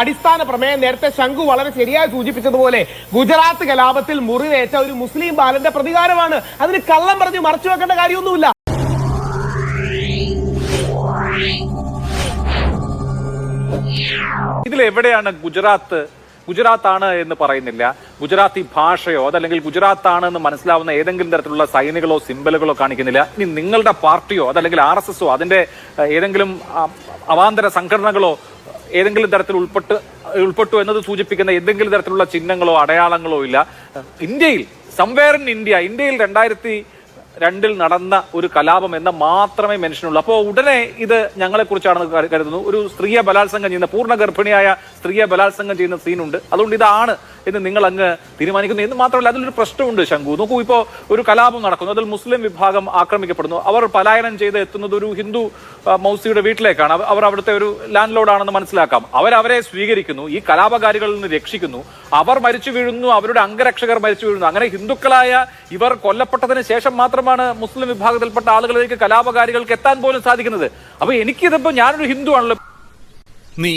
അടിസ്ഥാന പ്രമേയം നേരത്തെ ശംഖു വളരെ ശരിയായി സൂചിപ്പിച്ചതുപോലെ ഗുജറാത്ത് കലാപത്തിൽ മുറിവേറ്റ ഒരു മുസ്ലിം ബാലന്റെ പ്രതികാരമാണ്. അതിന് കള്ളം പറഞ്ഞ് മറച്ചു വെക്കേണ്ട കാര്യമൊന്നുമില്ല. ഇതിൽ എവിടെയാണ് ഗുജറാത്ത്? ഗുജറാത്ത് ആണ് എന്ന് പറയുന്നില്ല. ഗുജറാത്തി ഭാഷയോ അതല്ലെങ്കിൽ ഗുജറാത്ത് എന്ന് മനസ്സിലാവുന്ന ഏതെങ്കിലും തരത്തിലുള്ള സൈനുകളോ സിമ്പലുകളോ കാണിക്കുന്നില്ല. ഇനി നിങ്ങളുടെ പാർട്ടിയോ അതല്ലെങ്കിൽ ആർ എസ് എസോ അതിന്റെ ഏതെങ്കിലും അവാന്തര സംഘടനകളോ ഏതെങ്കിലും തരത്തിൽ ഉൾപ്പെട്ട് ഉൾപ്പെട്ടു എന്നത് സൂചിപ്പിക്കുന്ന എന്തെങ്കിലും തരത്തിലുള്ള ചിഹ്നങ്ങളോ അടയാളങ്ങളോ ഇല്ല. ഇന്ത്യയിൽ സംവേർ ഇൻ ഇന്ത്യ ഇന്ത്യയിൽ രണ്ടായിരത്തി രണ്ടിൽ നടന്ന ഒരു കലാപം എന്ന മാത്രമേ മെൻഷനുള്ളൂ അപ്പോൾ ഉടനെ ഇത് ഞങ്ങളെ കുറിച്ചാണെന്ന് കരുതുന്നു. ഒരു സ്ത്രീയെ ബലാത്സംഗം ചെയ്യുന്ന പൂർണ ഗർഭിണിയായ സ്ത്രീയെ ബലാത്സംഗം ചെയ്യുന്ന സീനുണ്ട് അതുകൊണ്ട് ഇതാണ് എന്ന് നിങ്ങൾ അങ്ങ് തീരുമാനിക്കുന്നു എന്ന് മാത്രമല്ല അതിലൊരു പ്രശ്നമുണ്ട് ശംഖു. നോക്കൂ ഇപ്പോൾ ഒരു കലാപം നടക്കുന്നു. അതിൽ മുസ്ലിം വിഭാഗം ആക്രമിക്കപ്പെടുന്നു. അവർ പലായനം ചെയ്ത് എത്തുന്നത് ഒരു ഹിന്ദു മൗസിയുടെ വീട്ടിലേക്കാണ്. അവർ അവിടുത്തെ ഒരു ലാൻഡ് ലോഡാണെന്ന് മനസ്സിലാക്കാം. അവരവരെ സ്വീകരിക്കുന്നു. ഈ കലാപകാരികളിൽ നിന്ന് രക്ഷിക്കുന്നു. അവർ മരിച്ചു വീഴുന്നു അവരുടെ അംഗരക്ഷകർ മരിച്ചു വീഴുന്നു. അങ്ങനെ ഹിന്ദുക്കളായ ഇവർ കൊല്ലപ്പെട്ടതിന് ശേഷം മാത്രമാണ് മുസ്ലിം വിഭാഗത്തിൽപ്പെട്ട ആളുകളിലേക്ക് കലാപകാരികൾക്ക് എത്താൻ പോലും സാധിക്കുന്നത്. അപ്പൊ എനിക്കിതിപ്പോ ഞാനൊരു ഹിന്ദു ആണല്ലോ നീ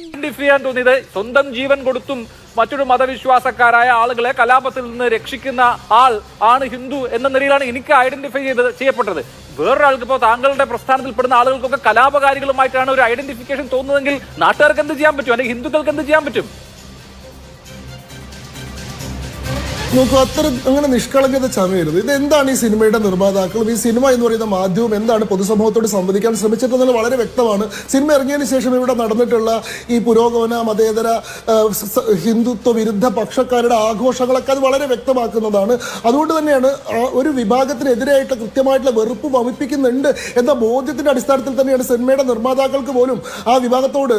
ഐഡന്റിഫൈ ചെയ്യാൻ തോന്നിയത് സ്വന്തം ജീവൻ കൊടുത്തും മറ്റൊരു മതവിശ്വാസക്കാരായ ആളുകളെ കലാപത്തിൽ നിന്ന് രക്ഷിക്കുന്ന ആൾ ആണ് ഹിന്ദു എന്ന നിലയിലാണ് എനിക്ക് ഐഡന്റിഫൈ ചെയ്തത് ചെയ്യപ്പെട്ടത്. വേറൊരാൾക്ക് ഇപ്പോൾ താങ്കളുടെ പ്രസ്ഥാനത്തിൽ പെടുന്ന ആളുകൾക്കൊക്കെ കലാപകാരികളുമായിട്ടാണ് ഒരു ഐഡന്റിഫിക്കേഷൻ തോന്നുന്നതെങ്കിൽ നാട്ടുകാർക്ക് എന്ത് ചെയ്യാൻ പറ്റും? അല്ലെങ്കിൽ ഹിന്ദുക്കൾക്ക് എന്ത് ചെയ്യാൻ പറ്റും? നോക്കൂ അത്ര അങ്ങനെ നിഷ്കളങ്കത ചമയരുത്. ഇത് എന്താണ് ഈ സിനിമയുടെ നിർമ്മാതാക്കളും ഈ സിനിമ എന്ന് പറയുന്ന മാധ്യമം എന്താണ് പൊതുസമൂഹത്തോട് സംവദിക്കാൻ ശ്രമിച്ചിട്ടുള്ളത് വളരെ വ്യക്തമാണ്. സിനിമ ഇറങ്ങിയതിന് ശേഷം ഇവിടെ നടന്നിട്ടുള്ള ഈ പുരോഗമന മതേതര ഹിന്ദുത്വ വിരുദ്ധ പക്ഷക്കാരുടെ ആഘോഷങ്ങളൊക്കെ അത് വളരെ വ്യക്തമാക്കുന്നതാണ്. അതുകൊണ്ട് തന്നെയാണ് ഒരു വിഭാഗത്തിനെതിരായിട്ട് കൃത്യമായിട്ടുള്ള വെറുപ്പ് വമിപ്പിക്കുന്നുണ്ട് എന്ന ബോധ്യത്തിന്റെ അടിസ്ഥാനത്തിൽ തന്നെയാണ് സിനിമയുടെ നിർമ്മാതാക്കൾക്ക് പോലും ആ വിഭാഗത്തോട്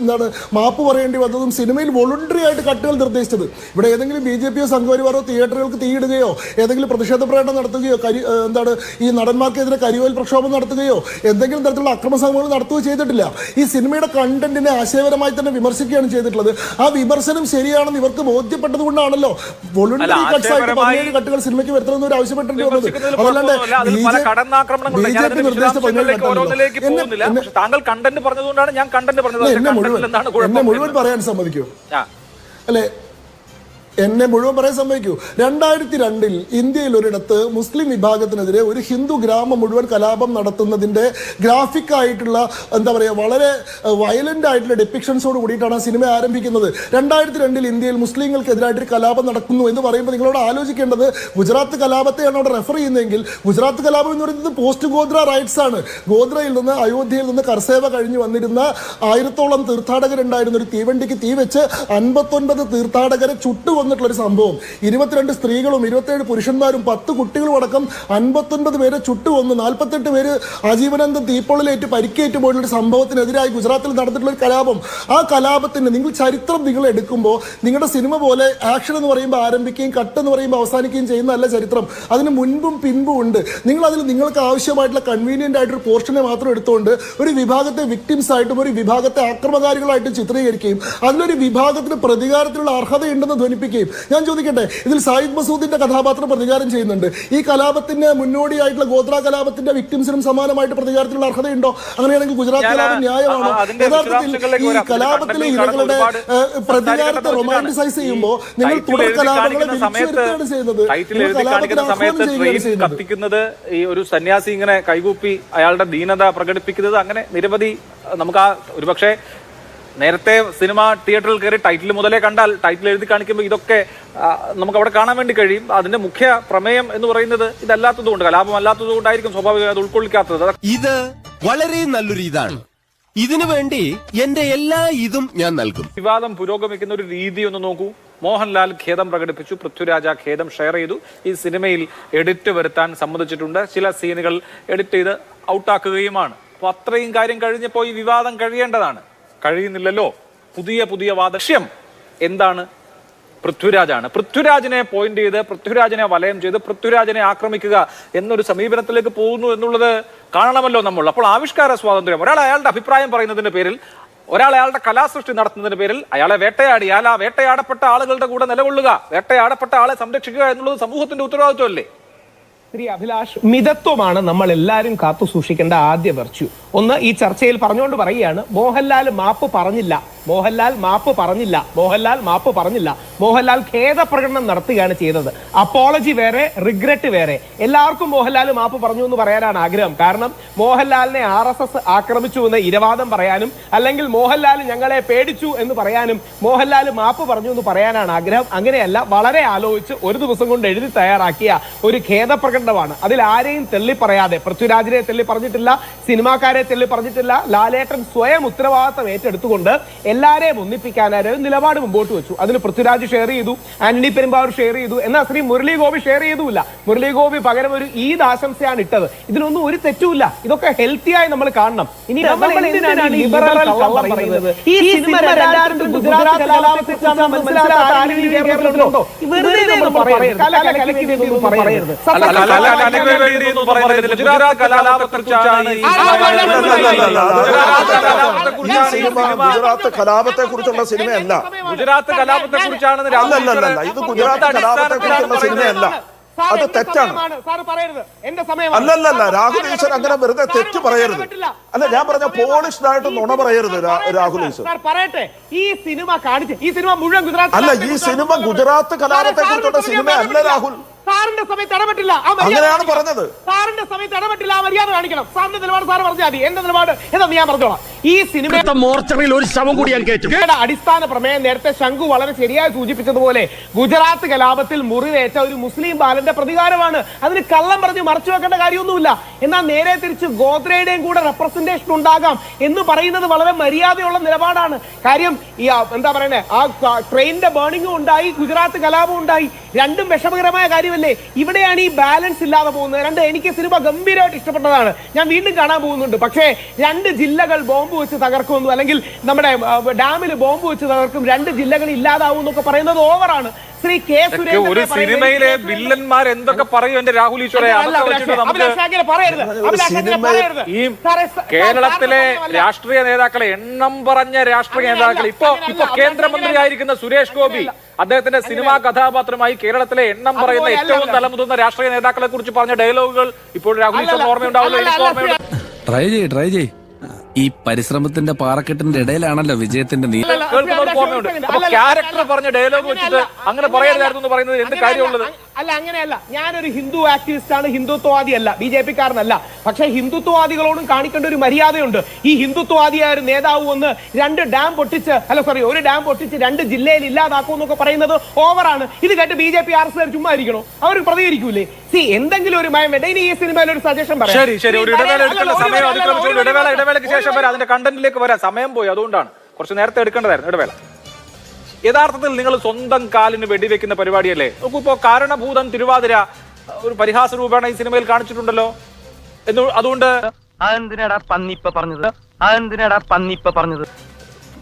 എന്താണ് മാപ്പ് പറയേണ്ടി വന്നതും സിനിമയിൽ വോളണ്ടറി ആയിട്ട് കട്ടുകൾ നിർദ്ദേശിച്ചത്. ഇവിടെ ഏതെങ്കിലും ബി ജെ പിയോ സംഘപരിവാറോ തിയേറ്ററുകൾക്ക് തീയിടുകയോ ഏതെങ്കിലും പ്രതിഷേധ പ്രകടനം നടത്തുകയോ കരി എന്താണ് ഈ നടന്മാർക്കെതിരെ കരിവൽ പ്രക്ഷോഭം നടത്തുകയോ എന്തെങ്കിലും തരത്തിലുള്ള അക്രമ സംഭവങ്ങൾ നടത്തുകയോ ചെയ്തിട്ടില്ല. ഈ സിനിമയുടെ കണ്ടന്റിനെ ആശയപരമായി തന്നെ വിമർശിക്കുകയാണ് ചെയ്തിട്ടുള്ളത്. ആ വിമർശനം ശരിയാണെന്ന് ഇവർക്ക് ബോധ്യപ്പെട്ടത് കൊണ്ടാണല്ലോ വോളണ്ടറി അല്ല, കട്ട്സ് ആയിട്ട് പതിനേഴ് കട്ടുകൾ സിനിമയ്ക്ക് വരുത്തണമെന്ന് ഒരു ആവശ്യപ്പെട്ടിട്ട് വന്നത് അതല്ലാണ്ട് പല കടന്നാക്രമണങ്ങളുണ്ട്. ഞാൻ അതിന്റെ വിശദാംശങ്ങളിലേക്ക് പോകുന്നില്ല. താങ്കൾ കണ്ടന്റ് പറഞ്ഞതുകൊണ്ടാണ് ഞാൻ കണ്ടന്റ് പറഞ്ഞത്. എന്നെ മുഴുവൻ പറയാൻ സമ്മതിക്കൂ. അല്ലെ? എന്നെ മുഴുവൻ പറയാൻ സമ്മതിക്കൂ. രണ്ടായിരത്തി രണ്ടിൽ ഇന്ത്യയിൽ ഒരിടത്ത് മുസ്ലിം വിഭാഗത്തിനെതിരെ ഒരു ഹിന്ദു ഗ്രാമം മുഴുവൻ കലാപം നടത്തുന്നതിന്റെ ഗ്രാഫിക് ആയിട്ടുള്ള എന്താ പറയുക വളരെ വയലന്റ് ആയിട്ടുള്ള ഡെപ്പിക്ഷൻസോട് കൂടിയിട്ടാണ് സിനിമ ആരംഭിക്കുന്നത്. രണ്ടായിരത്തി രണ്ടിൽ ഇന്ത്യയിൽ മുസ്ലിങ്ങൾക്കെതിരായിട്ട് ഒരു കലാപം നടക്കുന്നു എന്ന് പറയുമ്പോൾ നിങ്ങളോട് ആലോചിക്കേണ്ടത് ഗുജറാത്ത് കലാപത്തെയാണ് അവിടെ റെഫർ ചെയ്യുന്നതെങ്കിൽ ഗുജറാത്ത് കലാപം എന്ന് പറയുന്നത് പോസ്റ്റ് ഗോദ്ര റൈറ്റ്സ് ആണ്. ഗോദ്രയിൽ നിന്ന് അയോധ്യയിൽ നിന്ന് കർസേവ കഴിഞ്ഞു വന്നിരുന്ന ആയിരത്തോളം തീർത്ഥാടകരുണ്ടായിരുന്ന ഒരു തീവണ്ടിക്ക് തീ വെച്ച് അൻപത്തൊൻപത് തീർത്ഥാടകരെ ചുട്ടു വന്നിട്ടുള്ള ഒരു സംഭവം. ഇരുപത്തിരണ്ട് സ്ത്രീകളും ഇരുപത്തേഴ് പുരുഷന്മാരും പത്ത് കുട്ടികളും അടക്കം അൻപത്തൊൻപത് പേരെ ചുട്ടു വന്ന് നാൽപ്പത്തെട്ട് പേര് ആജീവനാന്തം തീപ്പൊള്ളിലേറ്റ് പരിക്കേറ്റ് പോയിട്ടുള്ള ഒരു സംഭവത്തിനെതിരായി ഗുജറാത്തിൽ നടന്നിട്ടുള്ള ഒരു കലാപം. ആ കലാപത്തിന് നിങ്ങൾ ചരിത്രം നിങ്ങൾ എടുക്കുമ്പോൾ നിങ്ങളുടെ സിനിമ പോലെ ആക്ഷൻ എന്ന് പറയുമ്പോൾ ആരംഭിക്കുകയും കട്ട് എന്ന് പറയുമ്പോൾ അവസാനിക്കുകയും ചെയ്യുന്നതല്ല ചരിത്രം. അതിന് മുൻപും പിൻപും ഉണ്ട്. നിങ്ങൾ അതിൽ നിങ്ങൾക്ക് ആവശ്യമായിട്ടുള്ള കൺവീനിയന്റ് ആയിട്ടൊരു പോർഷനെ മാത്രം എടുത്തുകൊണ്ട് ഒരു വിഭാഗത്തെ വിക്ടിംസ് ആയിട്ടും ഒരു വിഭാഗത്തെ ആക്രമകാരികളായിട്ടും ചിത്രീകരിക്കുകയും അതിലൊരു വിഭാഗത്തിന് പ്രതികാരത്തിനുള്ള അർഹതയുണ്ടെന്ന് ധ്വനിപ്പിക്കുകയും ഞാൻ ചോദിക്കട്ടെ ഇതിൽ സായിദ് മസൂദിന്റെ കഥാപാത്രം പ്രതികാരം ചെയ്യുന്നുണ്ട്. ഈ കലാപത്തിന് മുന്നോടിയായിട്ടുള്ള ഗോത്ര കലാപത്തിന്റെ വിക്ടിംസിനും സമാനമായിട്ട് പ്രതികാരത്തിനുള്ള അർഹതയുണ്ടോ? അങ്ങനെയാണെങ്കിൽ ഗുജറാത്ത് കലാപം ന്യായമാണോ? യഥാർത്ഥത്തിൽ ഈ കലാപത്തിലെ ഇരകളുടെ പ്രതികാരത്തെ റൊമാന്റിസൈസ് ചെയ്യുമ്പോൾ നിങ്ങൾ തുടർ കലാപങ്ങളെ കാണിക്കുന്ന വിളിച്ചു സമയത്ത് വരുത്തുകയാണ് ചെയ്യുന്നത്. കലാപത്തിന് സമയത്ത് ആഹ്വാനം ചെയ്യുകയാണ് ചെയ്യുന്നത്. ഈ ഒരു സന്യാസി ഇങ്ങനെ കൈകൂപ്പി അയാളുടെ ദീനത പ്രകടിപ്പിക്കുന്നത് അങ്ങനെ നിരവധി നമുക്ക് ആ ഒരുപക്ഷെ നേരത്തെ സിനിമ തിയേറ്ററിൽ കയറി ടൈറ്റിൽ മുതലേ കണ്ടാൽ ടൈറ്റിൽ എഴുതി കാണിക്കുമ്പോൾ ഇതൊക്കെ നമുക്ക് അവിടെ കാണാൻ വേണ്ടി കഴിയും. അതിന്റെ മുഖ്യ പ്രമേയം എന്ന് പറയുന്നത് ഇതല്ലാത്തതുകൊണ്ട് കലാപം അല്ലാത്തത് കൊണ്ടായിരിക്കും സ്വാഭാവികമായി അത് ഉൾക്കൊള്ളിക്കാത്തത്. ഇത് വളരെ നല്ലൊരു ഇതാണ്. ഇതിനു വേണ്ടി എന്റെ എല്ലാ ഇതും ഞാൻ നൽകും. വിവാദം പുരോഗമിക്കുന്ന ഒരു രീതി ഒന്ന് നോക്കൂ. മോഹൻലാൽ ഖേദം പ്രകടിപ്പിച്ചു പൃഥ്വിരാജ ഖേദം ഷെയർ ചെയ്തു. ഈ സിനിമയിൽ എഡിറ്റ് വരുത്താൻ സമ്മതിച്ചിട്ടുണ്ട്. ചില സീനുകൾ എഡിറ്റ് ചെയ്ത് ഔട്ടാക്കുകയുമാണ്. അപ്പൊ അത്രയും കാര്യം കഴിഞ്ഞപ്പോൾ ഈ വിവാദം കഴിയേണ്ടതാണ്. കഴിയുന്നില്ലല്ലോ. പുതിയ പുതിയ വാദക്ഷ്യം എന്താണ്? പൃഥ്വിരാജാണ്. പൃഥ്വിരാജിനെ പോയിന്റ് ചെയ്ത് പൃഥ്വിരാജിനെ വലയം ചെയ്ത് പൃഥ്വിരാജിനെ ആക്രമിക്കുക എന്നൊരു സമീപനത്തിലേക്ക് പോകുന്നു എന്നുള്ളത് കാണണമല്ലോ നമ്മൾ. അപ്പോൾ ആവിഷ്കാര സ്വാതന്ത്ര്യം. ഒരാൾ അയാളുടെ അഭിപ്രായം പറയുന്നതിന്റെ പേരിൽ ഒരാൾ അയാളുടെ കലാസൃഷ്ടി നടത്തുന്നതിന് പേരിൽ അയാളെ വേട്ടയാടിയാൽ ആ വേട്ടയാടപ്പെട്ട ആളുകളുടെ കൂടെ നിലകൊള്ളുക. വേട്ടയാടപ്പെട്ട ആളെ സംരക്ഷിക്കുക എന്നുള്ളത് സമൂഹത്തിന്റെ ഉത്തരവാദിത്വമല്ലേ? ശ്രീ അഭിലാഷ് മിതത്വമാണ് നമ്മൾ എല്ലാവരും കാത്തു സൂക്ഷിക്കേണ്ട ആദ്യ വെർച്യു ഒന്ന് ഈ ചർച്ചയിൽ പറഞ്ഞുകൊണ്ട് പറയുകയാണ് മോഹൻലാൽ മാപ്പ് പറഞ്ഞില്ല. മോഹൻലാൽ മാപ്പ് പറഞ്ഞില്ല. മോഹൻലാൽ മാപ്പ് പറഞ്ഞില്ല. മോഹൻലാൽ ഖേദപ്രകടനം നടത്തുകയാണ് ചെയ്തത്. അപ്പോളജി വേറെ റിഗ്രറ്റ് വേറെ. എല്ലാവർക്കും മോഹൻലാൽ മാപ്പ് പറഞ്ഞു എന്ന് പറയാനാണ് ആഗ്രഹം. കാരണം മോഹൻലാലിനെ ആർ എസ് എസ് ആക്രമിച്ചു എന്ന് ഇരവാദം പറയാനും അല്ലെങ്കിൽ മോഹൻലാൽ ഞങ്ങളെ പേടിച്ചു എന്ന് പറയാനും മോഹൻലാൽ മാപ്പ് പറഞ്ഞു എന്ന് പറയാനാണ് ആഗ്രഹം. അങ്ങനെയല്ല വളരെ ആലോചിച്ച് ഒരു ദിവസം കൊണ്ട് എഴുതി തയ്യാറാക്കിയ ഒരു ഖേദപ്രകടനമാണ്. അതിൽ ആരെയും തെള്ളി പറയാതെ പൃഥ്വിരാജിനെ തെള്ളി പറഞ്ഞിട്ടില്ല സിനിമാക്കാരെ തെള്ളി പറഞ്ഞിട്ടില്ല ലാലേട്ടൻ സ്വയം ഉത്തരവാദിത്തം ഏറ്റെടുത്തുകൊണ്ട് എല്ലാരെയും ഒന്നിപ്പിക്കാനായി ഒരു നിലപാട് മുമ്പോട്ട് വെച്ചു അതിന് പൃഥ്വിരാജ് ഷെയർ ചെയ്തു ആന്റണി പെരുമ്പാവൂർ ഷെയർ ചെയ്തു എന്നാൽ ശ്രീ മുരളി ഗോപി ഷെയർ ചെയ്തുമില്ല മുരളി ഗോപി പകരം ഒരു ഈദ് ആശംസയാണ് ഇട്ടത് ഇതിനൊന്നും ഒരു തെറ്റുമില്ല ഇതൊക്കെ ഹെൽത്തി ആയി നമ്മൾ കാണണം ഇനി ഗുജറാത്ത് കലാപത്തെക്കുറിച്ചാണ് മനസ്സിലാക്കാത്ത ആരും ഈ കേരളത്തിലുണ്ടോ വെറുതെ നമ്മൾ പറയരുത് കല കലക്കി വേണ്ടി ഒന്നും പറയരുത് അല്ല, അല്ല, അല്ല, അല്ല, കലയ്ക്ക് വേണ്ടി ഒന്നും പറയുന്നില്ല. ഗുജറാത്ത് കലാപത്തെക്കുറിച്ചാണ് ഈ ആ, സിനിമ അല്ല, അല്ല, അല്ല, അല്ല, അല്ല, അല്ല. ഗുജറാത്ത് കലാപത്തെക്കുറിച്ചാണ് ഈ സിനിമ സിനിമ ഗുജറാത്ത് കലാപത്തെ കുറിച്ചുള്ള സിനിമയല്ല. ഗുജറാത്ത് കലാപത്തെ കുറിച്ചാണെന്ന് രാഹുൽ അല്ലല്ലല്ല, ഇത് ഗുജറാത്ത് കലാപത്തെക്കുറിച്ചുള്ള സിനിമയല്ല. അത് തെറ്റാണ്. അല്ലല്ലല്ല രാഹുൽ ഈശ്വർ അങ്ങനെ വെറുതെ തെറ്റ് പറയരുത്. അല്ല ഞാൻ പറഞ്ഞ പോളിഷ്ഡ് ആയിട്ട് നുണ പറയരുത് രാഹുൽ ഈശ്വർ പറയട്ടെ. ഈ സിനിമ കാണിച്ച് ഈ സിനിമ മുഴുവൻ ഗുജറാത്ത് അല്ല, ഈ സിനിമ ഗുജറാത്ത് കലാപത്തെ കുറിച്ചുള്ള സിനിമ അല്ല, രാഹുൽ. സാറിന്റെ സമയത്ത് ഇടപെട്ടില്ല. ആ മര്യാദ പറഞ്ഞത്. സാറിന്റെ സമയത്ത് ഇടപെട്ടില്ല ആ മര്യാദ കാണിക്കണം. സാറിന്റെ നിലപാട് സാർ പറഞ്ഞാൽ മതി. എന്റെ നിലപാട് എന്താ ഞാൻ പറഞ്ഞോളാം. ഈ സിനിമ മോർച്ചറിയിൽ ഒരു ശവം കൂടി ഞാൻ കേട്ടു അടിസ്ഥാന പ്രമേയം നേരത്തെ ശംഖു വളരെ ശരിയായി സൂചിപ്പിച്ചതുപോലെ ഗുജറാത്ത് കലാപത്തിൽ മുറിവേറ്റ ഒരു മുസ്ലിം ബാലന്റെ പ്രതികാരമാണ്. അതിന് കള്ളം പറഞ്ഞ് മറച്ചു വെക്കേണ്ട കാര്യമൊന്നുമില്ല. എന്നാൽ നേരെ തിരിച്ച് ഗോത്രയുടെയും കൂടെ റെപ്രസെന്റേഷൻ ഉണ്ടാകാം എന്ന് പറയുന്നത് വളരെ മര്യാദയുള്ള നിലപാടാണ്. കാര്യം ഈ എന്താ പറയണേ? ആ ട്രെയിനിന്റെ ബേണിംഗും ഉണ്ടായി ഗുജറാത്ത് കലാപം ഉണ്ടായി. രണ്ടും വിഷമകരമായ കാര്യമല്ലേ? ഇവിടെയാണ് ഈ ബാലൻസ് ഇല്ലാതെ പോകുന്നത്. രണ്ട് എനിക്ക് സിനിമ ഗംഭീരമായിട്ട് ഇഷ്ടപ്പെട്ടതാണ്. ഞാൻ വീണ്ടും കാണാൻ പോകുന്നുണ്ട്. പക്ഷേ രണ്ട് ജില്ലകൾ ബോംബ് വെച്ച് തകർക്കുമെന്നും അല്ലെങ്കിൽ നമ്മുടെ ഡാമിൽ ബോംബ് വെച്ച് തകർക്കും. രണ്ട് ജില്ലകൾ ഇല്ലാതാവും എന്നൊക്കെ പറയുന്നത് ഓവറാണ് ശ്രീ കെ ഒരു സിനിമയിലെ വില്ലന്മാർ എന്തൊക്കെ പറയും എന്റെ രാഹുൽ. ഈ കേരളത്തിലെ രാഷ്ട്രീയ നേതാക്കളെ എണ്ണം പറഞ്ഞ രാഷ്ട്രീയ നേതാക്കൾ. ഇപ്പൊ ഇപ്പൊ കേന്ദ്രമന്ത്രിയായിരിക്കുന്ന സുരേഷ് ഗോപി അദ്ദേഹത്തിന്റെ സിനിമാ കഥാപാത്രമായി കേരളത്തിലെ എണ്ണം പറയുന്ന ഏറ്റവും തലമുതുന്ന തലമുതിർന്ന രാഷ്ട്രീയ നേതാക്കളെ കുറിച്ച് പറഞ്ഞ ഡയലോഗുകൾ ഇപ്പോൾ രാഹുൽ ഈശ്വറിന് ഓർമ്മയുണ്ടാവില്ല ട്രൈ ചെയ്യ് ട്രൈ ചെയ് ഈ പരിശ്രമത്തിന്റെ പാറക്കെട്ടിന്റെ ഇടയിലാണല്ലോ വിജയത്തിന്റെ നീ അല്ലല്ല, കേൾക്കുന്നവർക്ക് ഓർമ്മയുണ്ട് അപ്പൊ ക്യാരക്ടർ പറഞ്ഞ ഡയലോഗ് വെച്ചിട്ട് അങ്ങനെ പറയരുതായിരുന്നു എന്ന് പറയുന്നത് എന്ത് കാര്യമുള്ളത്? അല്ല അങ്ങനെയല്ല. ഞാനൊരു ഹിന്ദു ആക്ടിവിസ്റ്റ് ആണ് ഹിന്ദുത്വവാദി അല്ല ബി ജെ പിക്കാരനല്ല. പക്ഷെ ഹിന്ദുത്വവാദികളോടും കാണിക്കേണ്ട ഒരു മര്യാദയുണ്ട്. ഈ ഹിന്ദുത്വവാദിയായ ഒരു നേതാവ് വന്ന് രണ്ട് ഡാം പൊട്ടിച്ച് അല്ല സോറി ഒരു ഡാം പൊട്ടിച്ച് രണ്ട് ജില്ലയിൽ ഇല്ലാതാക്കും എന്നൊക്കെ പറയുന്നത് ഓവറാണ്. ഇത് കേട്ട് B J P R S ചുമ്മാ ഇരിക്കണോ അവർ പ്രതികരിക്കൂലേ? സി എന്തെങ്കിലും ഒരു മയം വേണ്ട? ഇനി ഈ സിനിമയിൽ ഒരു സജഷൻ പറയാം. ശരി ശരി. ഒരു ഇടവേള എടുക്കേണ്ട സമയം ഇടവേള ഇടവേളയ്ക്ക് ശേഷം വരാം. അതിന്റെ കണ്ടന്റിലേക്ക് വരാം. സമയം പോയി. അതുകൊണ്ടാണ്. കുറച്ച് നേരത്തെ എടുക്കേണ്ടതായിരുന്നു. ഇടവേള. യഥാർത്ഥത്തിൽ നിങ്ങൾ സ്വന്തം കാലിന് വെടിവെക്കുന്ന പരിപാടിയല്ലേ? നോക്കൂ ഇപ്പോ കാരണഭൂതം തിരുവാതിര ഒരു പരിഹാസ രൂപേണ ഈ സിനിമയിൽ കാണിച്ചിട്ടുണ്ടല്ലോ. എന്ന് അതുകൊണ്ട് അതെന്തിനാടാ പന്നിപ്പ പറഞ്ഞത്? അതെന്തിനാടാ പന്നിപ്പ പറഞ്ഞത്?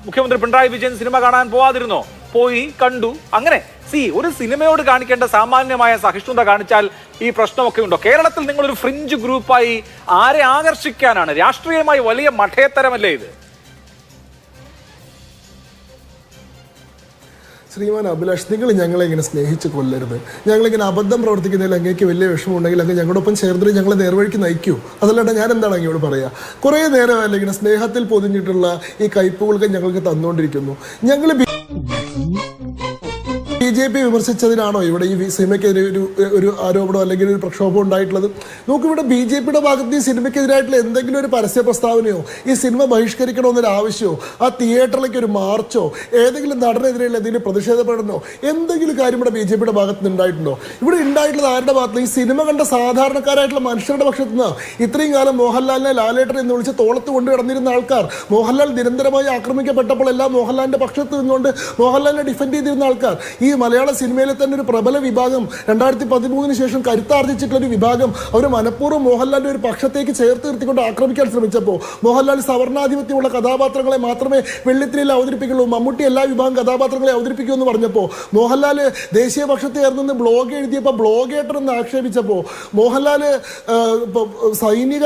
മുഖ്യമന്ത്രി പിണറായി വിജയൻ സിനിമ കാണാൻ പോവാതിരുന്നോ? പോയി കണ്ടു അങ്ങനെ. സി ഒരു സിനിമയോട് കാണിക്കേണ്ട സാമാന്യമായ സഹിഷ്ണുത കാണിച്ചാൽ ഈ പ്രശ്നമൊക്കെ ഉണ്ടോ? കേരളത്തിൽ നിങ്ങൾ ഒരു ഫ്രിഞ്ച് ഗ്രൂപ്പായി ആരെ ആകർഷിക്കാനാണ്? രാഷ്ട്രീയമായി വലിയ മഠേത്തരമല്ലേ ഇത്? ശ്രീമാൻ അഭിലാഷ് നിങ്ങൾ ഞങ്ങളെ ഇങ്ങനെ സ്നേഹിച്ച് കൊല്ലരുത്. ഞങ്ങളിങ്ങനെ അബദ്ധം പ്രവർത്തിക്കുന്നതിൽ അങ്ങേക്ക് വലിയ വിഷമമുണ്ടെങ്കിൽ അങ്ങ് ഞങ്ങളോടൊപ്പം ചേർന്നിട്ട് ഞങ്ങളെ നേർവഴിക്ക് നയിക്കൂ. അതല്ലാണ്ട് ഞാൻ എന്താണ് അങ്ങയോട് പറയുക കുറേ നേരമല്ല ഇങ്ങനെ സ്നേഹത്തിൽ പൊതിഞ്ഞിട്ടുള്ള ഈ കയ്പുകൾക്ക് ഞങ്ങൾക്ക് തന്നുകൊണ്ടിരിക്കുന്നു. ഞങ്ങൾ ജെ പി വിമർശിച്ചതിനാണോ ഇവിടെ ഈ സിനിമയ്ക്കെതിരെ ഒരു ഒരു ആരോപണം അല്ലെങ്കിൽ ഒരു പ്രക്ഷോഭം ഉണ്ടായിട്ടുള്ളത്? നമുക്കിവിടെ ബി ജെ പിയുടെ ഭാഗത്ത് ഈ സിനിമയ്ക്കെതിരായിട്ടുള്ള എന്തെങ്കിലും ഒരു പരസ്യ പ്രസ്താവനയോ ഈ സിനിമ ബഹിഷ്കരിക്കണമെന്നൊരു ആവശ്യമോ ആ തിയേറ്ററിലേക്ക് ഒരു മാർച്ചോ ഏതെങ്കിലും നടനെതിരെയുള്ള എന്തെങ്കിലും പ്രതിഷേധ പ്രകടനമോ എന്തെങ്കിലും കാര്യം ഇവിടെ ബി ജെ പിയുടെ ഭാഗത്ത് നിന്ന് ഉണ്ടായിട്ടുണ്ടോ? ഇവിടെ ഉണ്ടായിട്ടുള്ളത് ആരുടെ ഭാഗത്ത്? ഈ സിനിമ കണ്ട സാധാരണക്കാരായിട്ടുള്ള മനുഷ്യരുടെ പക്ഷത്ത് നിന്ന് ഇത്രയും കാലം മോഹൻലാലിനെ ലാലേട്ടൻ എന്ന് വിളിച്ച് തോളത്ത് കൊണ്ട് കിടന്നിരുന്ന ആൾക്കാർ മോഹൻലാൽ നിരന്തരമായി ആക്രമിക്കപ്പെട്ടപ്പോൾ എല്ലാം മോഹൻലാലിന്റെ പക്ഷത്ത് നിന്നുകൊണ്ട് മോഹൻലാലിനെ ഡിഫെൻഡ് ചെയ്തിരുന്ന ആൾക്കാർ ഈ മലയാള സിനിമയിലെ തന്നെ ഒരു പ്രബല വിഭാഗം. രണ്ടായിരത്തി പതിമൂന്നിന് ശേഷം കരുത്താർജിച്ചിട്ടുള്ള ഒരു വിഭാഗം അവർ മനഃപൂർവം മോഹൻലാലിന്റെ ഒരു പക്ഷത്തേക്ക് ചേർത്ത് നിർത്തിക്കൊണ്ട് ആക്രമിക്കാൻ ശ്രമിച്ചപ്പോൾ മോഹൻലാൽ സവർണാധിപത്യമുള്ള കഥാപാത്രങ്ങളെ മാത്രമേ വെള്ളിത്തിരയിൽ അവതരിപ്പിക്കുള്ളൂ. മമ്മൂട്ടി എല്ലാ വിഭാഗം കഥാപാത്രങ്ങളെ അവതരിപ്പിക്കൂ എന്ന് പറഞ്ഞപ്പോൾ മോഹൻലാൽ ദേശീയ പക്ഷത്തെ ചേർന്ന് ബ്ലോഗ് എഴുതിയപ്പോൾ ബ്ലോഗേറ്റർ എന്ന് ആക്ഷേപിച്ചപ്പോൾ മോഹൻലാൽ സൈനിക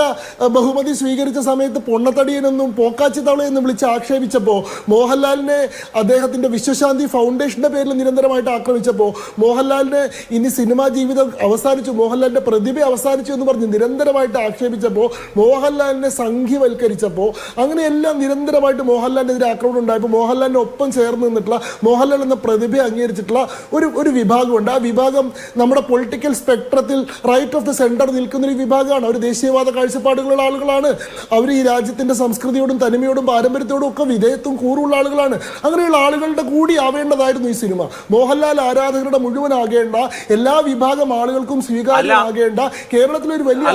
ബഹുമതി സ്വീകരിച്ച സമയത്ത് പൊണ്ണത്തടിയനെന്നും പോക്കാച്ചി തവളയെന്നും വിളിച്ച് ആക്ഷേപിച്ചപ്പോൾ മോഹൻലാലിനെ അദ്ദേഹത്തിന്റെ വിശ്വശാന്തി ഫൗണ്ടേഷന്റെ പേരിൽ നിരന്തരമായിട്ട് ആക്രമിച്ചപ്പോൾ മോഹൻലാലിനെ ഇനി സിനിമാ ജീവിതം അവസാനിച്ചു മോഹൻലാലിന്റെ പ്രതിഭ അവസാനിച്ചു എന്ന് പറഞ്ഞ് നിരന്തരമായിട്ട് ആക്ഷേപിച്ചപ്പോൾ മോഹൻലാലിനെ സംഘിവൽക്കരിച്ചപ്പോൾ അങ്ങനെയെല്ലാം നിരന്തരമായിട്ട് മോഹൻലാലിനെതിരെ ആക്രമണം ഉണ്ടായപ്പോൾ മോഹൻലാലിന്റെ ഒപ്പം ചേർന്ന് നിന്നിട്ടുള്ള മോഹൻലാൽ എന്ന പ്രതിഭ അംഗീകരിച്ചിട്ടുള്ള ഒരു ഒരു വിഭാഗമുണ്ട്. ആ വിഭാഗം നമ്മുടെ പൊളിറ്റിക്കൽ സ്പെക്ട്രത്തിൽ റൈറ്റ് ഓഫ് ദ സെന്റർ നിൽക്കുന്ന ഒരു വിഭാഗമാണ്. അവർ ദേശീയവാദ കാഴ്ചപ്പാടുകളുള്ള ആളുകളാണ്. അവർ ഈ രാജ്യത്തിന്റെ സംസ്കൃതിയോടും തനിമയോടും പാരമ്പര്യത്തോടും ഒക്കെ വിധേയത്വം കൂറുള്ള ആളുകളാണ്. അങ്ങനെയുള്ള ആളുകളുടെ കൂടി ആവേണ്ടതായിരുന്നു ഈ സിനിമ. മോഹൻലാൽ ആരാധകരുടെ മുഴുവൻ ആകേണ്ട എല്ലാ വിഭാഗം ആളുകൾക്കും സ്വീകാര്യമാകേണ്ട കേരളത്തിലെ ഒരു വലിയ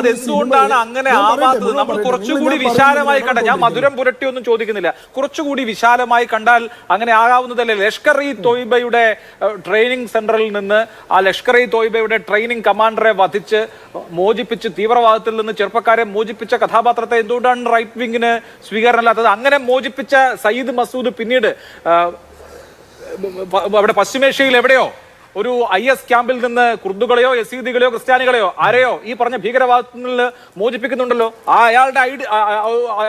അതെന്തുകൊണ്ടാണ് അങ്ങനെ ആവാത്തത് നമ്മൾ കുറച്ചുകൂടി വിശാലമായി കണ്ട ഞാൻ മധുരം പുരട്ടി ഒന്നും ചോദിക്കുന്നില്ല. കുറച്ചുകൂടി വിശാലമായി കണ്ടാൽ അങ്ങനെ ആകാവുന്നതല്ലേ? ലഷ്കർ ഇ തോയ്ബയുടെ ട്രെയിനിങ് സെന്ററിൽ നിന്ന് ആ ലഷ്കർ ഇ തോയ്ബയുടെ ട്രെയിനിങ് കമാൻഡറെ വധിച്ച് മോചിപ്പിച്ച് തീവ്രവാദത്തിൽ നിന്ന് ചെറുപ്പക്കാരെ മോചിപ്പിച്ച കഥാപാത്രത്തെ എന്തുകൊണ്ടാണ് റൈറ്റ് വിങ്ങിന് സ്വീകരണമില്ലാത്തത് അങ്ങനെ മോചിപ്പിച്ച സയ്യിദ് മസൂദ് പിന്നീട് അവിടെ പശ്ചിമേഷ്യയിൽ എവിടെയോ? ഒരു ഐ എസ് ക്യാമ്പിൽ നിന്ന് കുർദുകളെയോ യസീദികളെയോ ക്രിസ്ത്യാനികളെയോ ആരെയോ ഈ പറഞ്ഞ ഭീകരവാദത്തിൽ നിന്ന് മോചിപ്പിക്കുന്നുണ്ടല്ലോ? ആ അയാളുടെ ഐഡി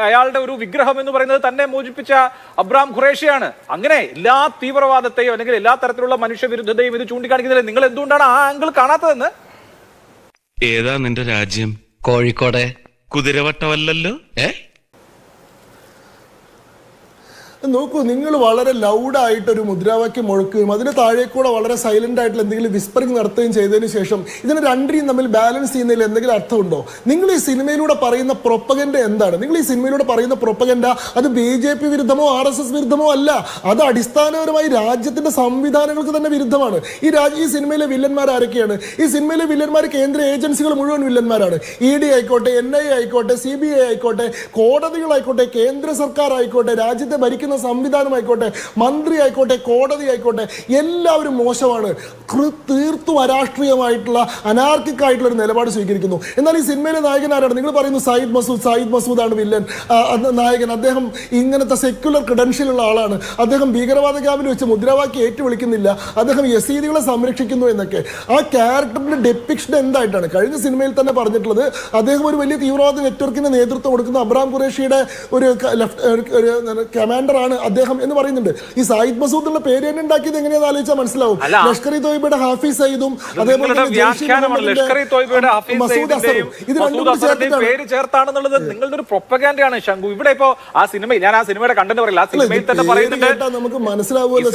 അയാളുടെ ഒരു വിഗ്രഹം എന്ന് പറയുന്നത് തന്നെ മോചിപ്പിച്ച അബ്രാം ഖുറേഷിയാണ്. അങ്ങനെ എല്ലാ തീവ്രവാദത്തെയും അല്ലെങ്കിൽ എല്ലാ തരത്തിലുള്ള മനുഷ്യവിരുദ്ധതയും ഇത് ചൂണ്ടിക്കാണിക്കുന്നില്ല നിങ്ങൾ എന്തുകൊണ്ടാണ് ആ ആംഗിൾ കാണാത്തതെന്ന്? ഏതാ നിന്റെ രാജ്യം? കോഴിക്കോടെ. കുതിരവട്ടമല്ലല്ലോ? ഏ? നോക്കൂ നിങ്ങൾ വളരെ ലൗഡായിട്ട് ഒരു മുദ്രാവാക്യം മുഴക്കുകയും അതിന് താഴെ കൂടെ വളരെ സൈലന്റ് ആയിട്ടുള്ള എന്തെങ്കിലും വിസ്പറിങ് നടത്തുകയും ചെയ്തതിന് ശേഷം ഇതിനെ രണ്ടിനെയും തമ്മിൽ ബാലൻസ് ചെയ്യുന്നതിൽ എന്തെങ്കിലും അർത്ഥമുണ്ടോ? നിങ്ങൾ ഈ സിനിമയിലൂടെ പറയുന്ന പ്രൊപ്പഗൻഡ എന്താണ്? നിങ്ങൾ ഈ സിനിമയിലൂടെ പറയുന്ന പ്രൊപ്പഗൻഡ അത് ബി ജെ പി വിരുദ്ധമോ ആർ എസ് എസ് വിരുദ്ധമോ അല്ല. അത് അടിസ്ഥാനപരമായി രാജ്യത്തിന്റെ സംവിധാനങ്ങൾക്ക് തന്നെ വിരുദ്ധമാണ്. ഈ രാജ്യ ഈ സിനിമയിലെ വില്ലന്മാർ ആരൊക്കെയാണ്? ഈ സിനിമയിലെ വില്ലന്മാർ കേന്ദ്ര ഏജൻസികൾ മുഴുവൻ വില്ലന്മാരാണ്. ഇ ഡി ആയിക്കോട്ടെ എൻ ഐ ആയിക്കോട്ടെ സി ബി ഐ ആയിക്കോട്ടെ കോടതികളായിക്കോട്ടെ കേന്ദ്ര സർക്കാർ ആയിക്കോട്ടെ രാജ്യത്തെ ഭരിക്കുന്ന സംവിധാനം ആയിക്കോട്ടെ മന്ത്രി ആയിക്കോട്ടെ കോടതി ആയിക്കോട്ടെ എല്ലാവരും മോശമാണ്. തീർത്തും അരാഷ്ട്രീയമായിട്ടുള്ള അനാർക്കിക്കായിട്ടുള്ള ഒരു നിലപാട് സ്വീകരിക്കുന്നു. എന്നാൽ ഈ സിനിമയിലെ നായകൻ ആരാണ്? നിങ്ങൾ പറയുന്നു സായിദ് മസൂദ് സായിദ് മസൂദ് ആണ് വില്ലൻ. നായകൻ. അദ്ദേഹം ഇങ്ങനത്തെ സെക്യുലർ ക്രെഡൻഷ്യൽ ഉള്ള ആളാണ്. അദ്ദേഹം ഭീകരവാദ ക്യാമ്പിൽ വെച്ച് മുദ്രാവാക്യം ഏറ്റുവിളിക്കുന്നില്ല. അദ്ദേഹം യസീദികളെ സംരക്ഷിക്കുന്നു എന്നൊക്കെ. ആ ക്യാരക്ടറിന്റെ ഡെപ്പിക്ഷൻ എന്തായിട്ടാണ്? കഴിഞ്ഞ സിനിമയിൽ തന്നെ പറഞ്ഞിട്ടുള്ളത് അദ്ദേഹം ഒരു വലിയ തീവ്രവാദ നെറ്റ്വർക്കിന് നേതൃത്വം കൊടുക്കുന്ന അബ്രാം ഖുറേഷിയുടെ ഒരു ലെഫ്റ്റ് ഒരു കമാൻഡർ ആണ് അദ്ദേഹം എന്ന് പറയുന്നുണ്ട്. ഈ സായിദ് മസൂദ് ഉള്ള പേര് തന്നെ ഉണ്ടാക്കിയത് എങ്ങനെയാണെന്ന് ആലോചിച്ചാൽ മനസ്സിലാവും. ലഷ്കർ ഇ തോയ്ബയുടെ ഹാഫിസ് സയ്യിദും അതേപോലെ മസൂദ് അസറും. ഇത് രണ്ടും പേര് ചേർത്താണെന്നുള്ളത് നിങ്ങളുടെ ഒരു പ്രൊപ്പഗാൻഡയാണ് ശംഖു. ഇവിടെ ഇപ്പോ ആ സിനിമ ഞാൻ ആ സിനിമയുടെ കണ്ടന്റ് പറയില്ല. ആ സിനിമയിൽ തന്നെ പറയുന്നുണ്ട് നമുക്ക് മനസ്സിലാവുമല്ലോ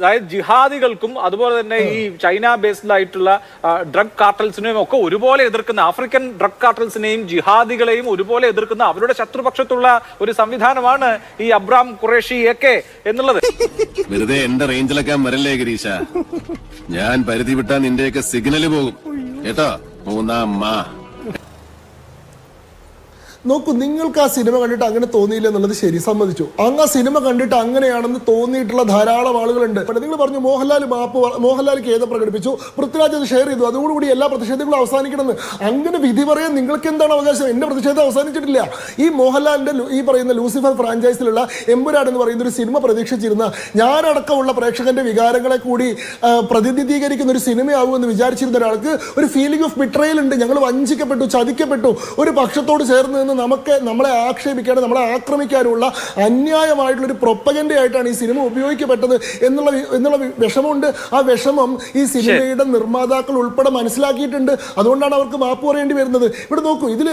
അതായത് ജിഹാദികൾക്കും അതുപോലെ തന്നെ ഈ ചൈന ബേസ്ഡ് ആയിട്ടുള്ള ഡ്രഗ് കാർട്ടൽസിനെയും ഒക്കെ ഒരുപോലെ എതിർക്കുന്ന ആഫ്രിക്കൻ ഡ്രഗ് കാർട്ടൽസിനെയും ജിഹാദികളെയും ഒരുപോലെ എതിർക്കുന്ന അവരുടെ ശത്രുപക്ഷത്തുള്ള ഒരു സംവിധാനമാണ് ഈ അബ്രാം ഖുറേഷി ഒക്കെ എന്നുള്ളത്. വെറുതെ എന്റെ റേഞ്ചിലൊക്കെ വരല്ലേ ഗിരീഷ ഞാൻ പരിധി വിട്ടാ നിന്റെയൊക്കെ സിഗ്നൽ പോകും. കേട്ടോ? മൂന്നാം മാ. നോക്കൂ നിങ്ങൾക്ക് ആ സിനിമ കണ്ടിട്ട് അങ്ങനെ തോന്നിയില്ല എന്നുള്ളത് ശരി സമ്മതിച്ചു. അങ്ങ് ആ സിനിമ കണ്ടിട്ട് അങ്ങനെയാണെന്ന് തോന്നിയിട്ടുള്ള ധാരാളം ആളുകളുണ്ട്. പക്ഷേ നിങ്ങൾ പറഞ്ഞു മോഹൻലാൽ മാപ്പ് മോഹൻലാൽ കേത പ്രകടിപ്പിച്ചു പൃഥ്വിരാജ് അത് ഷെയർ ചെയ്തു. അതോടുകൂടി എല്ലാ പ്രതിഷേധങ്ങളും അവസാനിക്കണമെന്ന്. അങ്ങനെ വിധി പറയാൻ നിങ്ങൾക്ക് എന്താണ് അവകാശം? എന്റെ പ്രതിഷേധം അവസാനിച്ചിട്ടില്ല. ഈ മോഹൻലാലിന്റെ ഈ പറയുന്ന ലൂസിഫർ ഫ്രാഞ്ചൈസിലുള്ള എമ്പുരാട് എന്ന് പറയുന്ന ഒരു സിനിമ പ്രതീക്ഷിച്ചിരുന്ന ഞാനടക്കമുള്ള പ്രേക്ഷകന്റെ വികാരങ്ങളെ കൂടി പ്രതിനിധീകരിക്കുന്ന ഒരു സിനിമയാവുമെന്ന് വിചാരിച്ചിരുന്ന ഒരാൾക്ക് ഒരു ഫീലിംഗ് ഓഫ് ബിട്രയൽ ഉണ്ട്. ഞങ്ങൾ വഞ്ചിക്കപ്പെട്ടു ചതിക്കപ്പെട്ടു ഒരു പക്ഷത്തോട് ചേർന്ന് നിന്ന് നമുക്ക് നമ്മളെ ആക്ഷേപിക്കാനും നമ്മളെ ആക്രമിക്കാനുമുള്ള അന്യായമായിട്ടുള്ളൊരു പ്രൊപ്പഗൻഡയായിട്ടാണ് ഈ സിനിമ ഉപയോഗിക്കപ്പെട്ടത് എന്നുള്ള എന്നുള്ള വിഷമമുണ്ട്. ആ വിഷമം ഈ സിനിമയുടെ നിർമ്മാതാക്കൾ ഉൾപ്പെടെ മനസ്സിലാക്കിയിട്ടുണ്ട്. അതുകൊണ്ടാണ് അവർക്ക് മാപ്പ് പറയേണ്ടി വരുന്നത്. ഇവിടെ നോക്കൂ ഇതിൽ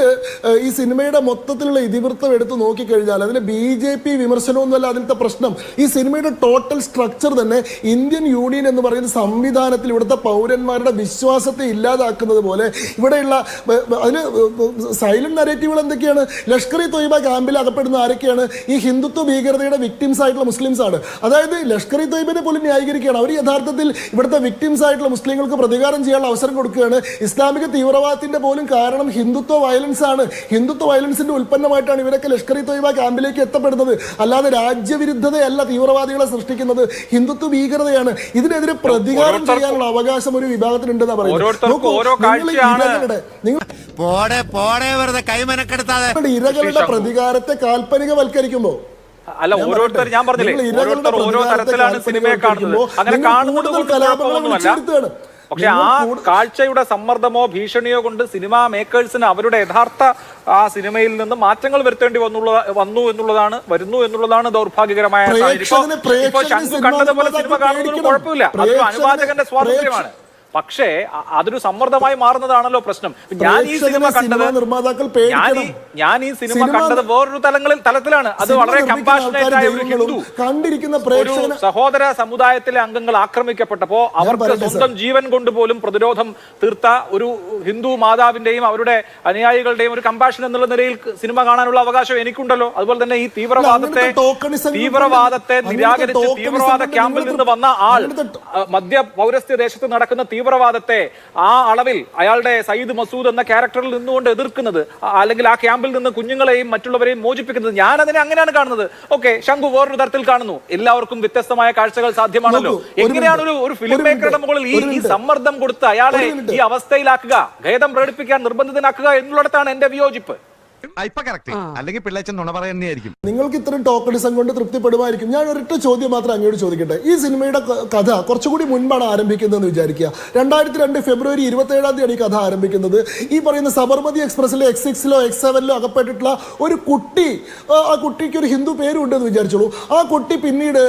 ഈ സിനിമയുടെ മൊത്തത്തിലുള്ള ഇതിവൃത്തം എടുത്ത് നോക്കിക്കഴിഞ്ഞാൽ അതിൽ ബി ജെ പി വിമർശനമൊന്നുമല്ല അതിലത്തെ പ്രശ്നം. ഈ സിനിമയുടെ ടോട്ടൽ സ്ട്രക്ചർ തന്നെ ഇന്ത്യൻ യൂണിയൻ എന്ന് പറയുന്ന സംവിധാനത്തിൽ ഇവിടുത്തെ പൗരന്മാരുടെ വിശ്വാസത്തെ ഇല്ലാതാക്കുന്നത് പോലെ ഇവിടെയുള്ള അതിന് സൈലന്റ് നരേറ്റീവുകൾ എന്തൊക്കെയാണ് ലഷ്കർ ഇ തൊയ്ബ ക്യാമ്പിൽ അകപ്പെടുന്ന ആരൊക്കെയാണ്? ഈ ഹിന്ദുത്വ ഭീകരതയുടെ വിക്ടിംസ് ആയിട്ടുള്ള മുസ്ലിംസ് ആണ്. അതായത് ലഷ്കർ ഇ തൊയ്ബിനെ പോലും ന്യായീകരിക്കുകയാണ്. അവർ യഥാർത്ഥത്തിൽ ഇവിടുത്തെ വിക്ടിംസ് ആയിട്ടുള്ള മുസ്ലിങ്ങൾക്ക് പ്രതികാരം ചെയ്യാനുള്ള അവസരം കൊടുക്കുകയാണ്. ഇസ്ലാമിക തീവ്രവാദത്തിന്റെ പോലും കാരണം ഹിന്ദുത്വ വയലൻസ് ആണ്. ഹിന്ദുത്വ വയലൻസിന്റെ ഉൽപ്പന്നമായിട്ടാണ് ഇവരൊക്കെ ലഷ്കർ ഇ തൊയ്ബ ക്യാമ്പിലേക്ക് എത്തപ്പെടുന്നത്. അല്ലാതെ രാജ്യവിരുദ്ധതയല്ല തീവ്രവാദികളെ സൃഷ്ടിക്കുന്നത്. ഹിന്ദുത്വ ഭീകരതയാണ്. ഇതിനെതിരെ പ്രതികാരം ചെയ്യാനുള്ള അവകാശം ഒരു വിഭാഗത്തിനുണ്ടെന്നാണ് പറയുന്നത്. നിങ്ങൾ പോടെ പോടെ വെറുതെ കൈമനക്കെടുത്താതെ ഇരകളുടെ പ്രതികാരത്തെ കാൽപ്പനികവൽക്കരിക്കുമ്പോ അല്ല ഓരോരുത്തർ ഞാൻ പറഞ്ഞില്ലേ ഓരോരുത്തർ ഓരോ തരത്തിലാണ് സിനിമയെ കാണുന്നത്. അങ്ങനെ കാണുന്നത് കൂടുതൽ കൊണ്ട് കലാപങ്ങളെ കുഴപ്പമൊന്നുമല്ല. വിളിച്ചെടുക്കുകയാണ്. പക്ഷെ ആ കാഴ്ചയുടെ സമ്മർദ്ദമോ ഭീഷണിയോ കൊണ്ട് സിനിമാ മേക്കേഴ്സിന് അവരുടെ യഥാർത്ഥ ആ സിനിമയിൽ നിന്ന് മാറ്റങ്ങൾ വരുത്തേണ്ടി വന്നുള്ള വന്നു എന്നുള്ളതാണ് വരുന്നു എന്നുള്ളതാണ് ദൗർഭാഗ്യകരമായ സാഹചര്യം. ഇപ്പോ- കണ്ടതുപോലെ സിനിമ കാണുന്നതിന് കുഴപ്പമില്ല. അത് അനുവാചകന്റെ സ്വാതന്ത്ര്യമാണ്. പക്ഷേ അതൊരു സമ്മർദ്ദമായി മാറുന്നതാണല്ലോ പ്രശ്നം. ഞാൻ ഈ സിനിമ കണ്ടത് നിർമ്മാതാക്കൾ ഞാൻ ഈ ഞാൻ ഈ സിനിമ കണ്ടത് വേറൊരു തലങ്ങളിൽ തലത്തിലാണ്. അത് വളരെ നിർമ്മിക്കുന്ന കമ്പാഷനേറ്റ് ആയ ഒരു ഹിന്ദു. കണ്ടിരിക്കുന്ന ഒരു സഹോദര സമുദായത്തിലെ അംഗങ്ങൾ ആക്രമിക്കപ്പെട്ടപ്പോ അവർക്ക് സ്വന്തം ജീവൻ കൊണ്ട് പോലും പ്രതിരോധം തീർത്ത ഒരു ഹിന്ദു മാതാവിന്റെയും അവരുടെ അനുയായികളുടെയും ഒരു കമ്പാഷൻ എന്നുള്ള നിലയിൽ സിനിമ കാണാനുള്ള അവകാശം എനിക്കുണ്ടല്ലോ. അതുപോലെ തന്നെ ഈ തീവ്രവാദത്തെ തീവ്രവാദത്തെ നിരാകരിച്ച് തീവ്രവാദ ക്യാമ്പിൽ നിന്ന് വന്ന ആൾ മധ്യ പൗരസ്ത്യ ദേശത്ത് നടക്കുന്ന തീവ്രവാദത്തെ ആ അളവിൽ അയാളുടെ സയ്യിദ് മസൂദ് എന്ന ക്യാരക്ടറിൽ നിന്നുകൊണ്ട് എതിർക്കുന്നത് അല്ലെങ്കിൽ ആ ക്യാമ്പിൽ നിന്ന് കുഞ്ഞുങ്ങളെയും മറ്റുള്ളവരെയും മോചിപ്പിക്കുന്നത് ഞാൻ അതിനെ അങ്ങനെയാണ് കാണുന്നത്. ഓക്കെ ശംഖു വേറൊരു തരത്തിൽ കാണുന്നു. എല്ലാവർക്കും വ്യത്യസ്തമായ കാഴ്ചകൾ സാധ്യമാണല്ലോ. എങ്ങനെയാണ് ഒരു ഒരു ഫിലിം മേക്കറുടെ മുകളിൽ ഈ ഈ സമ്മർദ്ദം കൊടുത്ത് അയാളെ ഈ അവസ്ഥയിലാക്കുക ഭേദം പ്രകടിപ്പിക്കാൻ നിർബന്ധിതനാക്കുക എന്നുള്ളിടത്താണ് എന്റെ വിയോജിപ്പ്. അല്ലെങ്കിൽ പിള്ളേച്ചൻ നുണ പറയുന്നതായിരിക്കും. നിങ്ങൾക്ക് ഇത്രയും ടോക്കണിസം കൊണ്ട് തൃപ്തിപ്പെടുമായിരിക്കും. ഞാൻ ഒരൊറ്റ ചോദ്യം മാത്രം അങ്ങോട്ട് ചോദിക്കട്ടെ. ഈ സിനിമയുടെ കഥ കുറച്ചുകൂടി മുൻപാണ് ആരംഭിക്കുന്നതെന്ന് വിചാരിക്കുക. രണ്ടായിരത്തി രണ്ട് ഫെബ്രുവരി ഇരുപത്തി ഏഴാം തീയതിയാണ് ഈ കഥ ആരംഭിക്കുന്നത്. ഈ പറയുന്ന സബർമതി എക്സ്പ്രസിലെ എക്സ് സിക്സിലോ എക്സ് സെവനിലോ അകപ്പെട്ടിട്ടുള്ള ഒരു കുട്ടി ആ, കുട്ടിക്ക് ഒരു ഹിന്ദു പേരുണ്ടെന്ന് വിചാരിച്ചോളൂ ആ കുട്ടി പിന്നീട്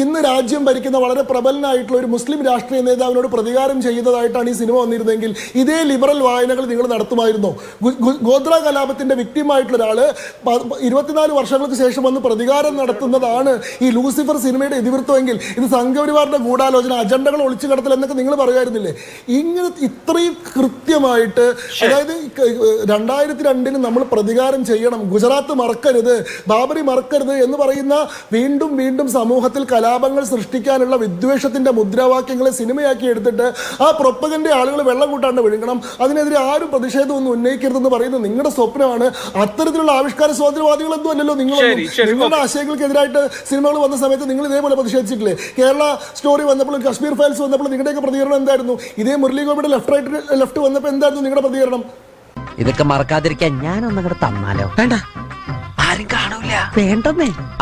ഇന്ന് രാജ്യം ഭരിക്കുന്ന വളരെ പ്രബലനായിട്ടുള്ള ഒരു മുസ്ലിം രാഷ്ട്രീയ നേതാവിനോട് പ്രതികാരം ചെയ്യുന്നതായിട്ടാണ് ഈ സിനിമ വന്നിരുന്നെങ്കിൽ ഇതേ ലിബറൽ വായനകൾ നിങ്ങൾ നടത്തുമായിരുന്നോ? ഗോത്ര കലാപത്തിന്റെ പ- പ- ഇരുപത്തിനാല് വർഷങ്ങൾക്ക് ശേഷം വന്ന് പ്രതികാരം നടത്തുന്നതാണ് ഈ ലൂസിഫർ സിനിമയുടെ ഇതിവൃത്തമെങ്കിൽ. ഇത് സംഘപരിവാറിന്റെ ഗൂഢാലോചന അജണ്ടകൾ ഒളിച്ചു കടത്തൽ എന്നൊക്കെ നിങ്ങൾ പറയുമായിരുന്നില്ലേ? ഇങ്ങനെ ഇത്രയും കൃത്യമായിട്ട് അതായത് രണ്ടായിരത്തി രണ്ടിന് നമ്മൾ പ്രതികാരം ചെയ്യണം. ഗുജറാത്ത് മറക്കരുത് ബാബറി മറക്കരുത് എന്ന് പറയുന്ന വീണ്ടും വീണ്ടും സമൂഹത്തിൽ കലാപങ്ങൾ സൃഷ്ടിക്കാനുള്ള വിദ്വേഷത്തിന്റെ മുദ്രാവാക്യങ്ങളെ സിനിമയാക്കി എടുത്തിട്ട് ആ പ്രൊപ്പകന്റെ ആളുകൾ വെള്ളം കൂട്ടാണ്ട് വിഴുങ്ങണം. അതിനെതിരെ ആരും പ്രതിഷേധമൊന്നും ഉന്നയിക്കരുതെന്ന് പറയുന്നത് നിങ്ങളുടെ സ്വപ്നമാണ്. അത്തരത്തിലുള്ള ആവിഷ്കാര സ്വാതന്ത്ര്യവാദികളൊന്നും അല്ലല്ലോ. നിങ്ങൾ നിങ്ങളുടെ ആശയങ്ങൾക്കെതിരായിട്ട് സിനിമകൾ വന്ന സമയത്ത് നിങ്ങൾ ഇതേപോലെ പ്രതിഷേധിച്ചിട്ടില്ലേ? കേരള സ്റ്റോറി വന്നപ്പോൾ കശ്മീർ ഫയൽസ് വന്നപ്പോൾ നിങ്ങളുടെയൊക്കെ പ്രതികരണം എന്തായിരുന്നു? ഇതേ മുരളി ഗോപിയുടെ ലെഫ്റ്റ് റൈറ്റ് ലെഫ്റ്റ് വന്നപ്പോൾ എന്തായിരുന്നു നിങ്ങളുടെ പ്രതികരണം? ഇതൊക്കെ മറക്കാതിരിക്കാൻ ഞാനൊന്നങ്ങടെ തന്നാലോ. വേണ്ട. ആരും കാണൂല. വേണ്ടെന്നേ.